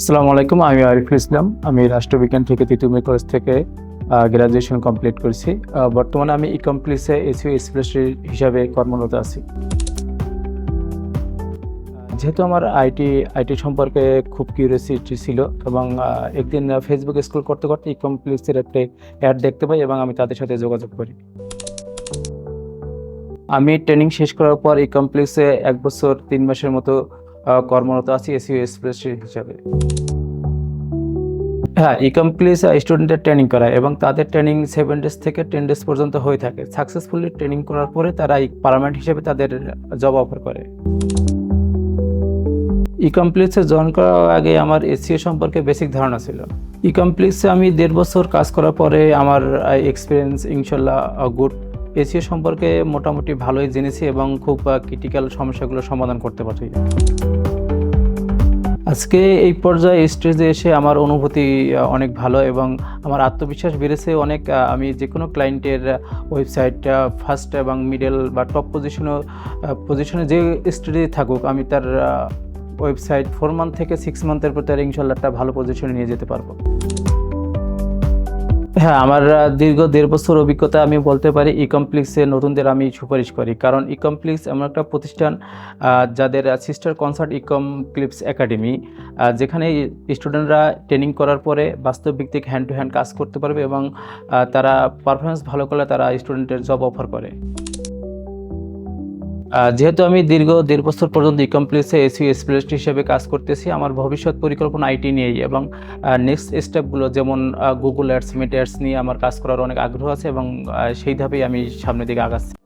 আসসালামু আলাইকুম, আমি আরিফুল ইসলাম। আমি রাষ্ট্রবিজ্ঞান থেকে তিতুমি কলেজ থেকে গ্রাজুয়েশন কমপ্লিট করেছি। বর্তমানে আমি ই কমপ্লিক্সে এসিও এক্সপ্রেসি হিসাবে কর্মরত আছি। যেহেতু আমার আইটি আইটি সম্পর্কে খুব কিউরিয়াসিটি ছিল, এবং একদিন ফেসবুক স্ক্রল করতে করতে ই কমপ্লিক্সের একটা অ্যাড দেখতে পাই, এবং আমি তাদের সাথে যোগাযোগ করি। আমি ট্রেনিং শেষ করার পর ই কমপ্লেক্সে এক বছর তিন মাসের মতো কর্মরত আছি এসিও এক্সপ্রেস হিসাবে। হ্যাঁ ই কমপ্লেক্স স্টুডেন্টের ট্রেনিং করায় এবং তাদের ট্রেনিং সেভেন ডেজ থেকে টেন ডেজ পর্যন্ত হয়ে থাকে। সাকসেসফুলি ট্রেনিং করার পরে তারা পার্মানেন্ট হিসেবে তাদের জব অফার করে। ই কমপ্লেক্সে জয়েন করার আগে আমার এসিও সম্পর্কে বেসিক ধারণা ছিল। ই কমপ্লেক্সে আমি দেড় বছর কাজ করার পরে আমার এক্সপিরিয়েন্স ইনশাল্লাহ গুড এসিও সম্পর্কে মোটামুটি ভালোই জেনেছি এবং খুব ক্রিটিক্যাল সমস্যাগুলো সমাধান করতে পারছি। আজকে এই পর্যায়ে স্টেজে এসে আমার অনুভূতি অনেক ভালো এবং আমার আত্মবিশ্বাস বেড়েছে। অনেক আমি যে কোনো ক্লায়েন্টের ওয়েবসাইট ফার্স্ট এবং মিডল বা টপ পজিশনে পজিশনে যে স্টেজে থাকুক, আমি তার ওয়েবসাইট ফোর মান্থ থেকে সিক্স মান্থের পর তার ইনশাল্লাহ একটা ভালো পজিশনে নিয়ে যেতে পারব। হ্যাঁ আমার দীর্ঘ দেড় বছর অভিজ্ঞতা আমি বলতে পারি ই কমপ্লেক্সে নতুনদের আমি সুপারিশ করি। কারণ ই কমপ্লেক্স এমন একটা প্রতিষ্ঠান যাদের sister concern e complex academy যেখানে স্টুডেন্টরা ট্রেনিং করার পরে বাস্তব ভিত্তিক হ্যান্ড টু হ্যান্ড কাজ করতে পারবে এবং তারা পারফরমেন্স ভালো করলে তারা স্টুডেন্টের জব অফার করে। যেহেতু আমি দীর্ঘ দেড় বছর পর্যন্ত ই কমপ্লেক্সে এসিও স্পেশালিস্ট হিসেবে কাজ করতেছি, আমার ভবিষ্যৎ পরিকল্পনা আইটি নিয়েই এবং নেক্সট স্টেপগুলো যেমন গুগল অ্যাডস মিট অ্যাডস নিয়ে আমার কাজ করার অনেক আগ্রহ আছে এবং সেইভাবেই আমি সামনের দিকে আগাচ্ছি।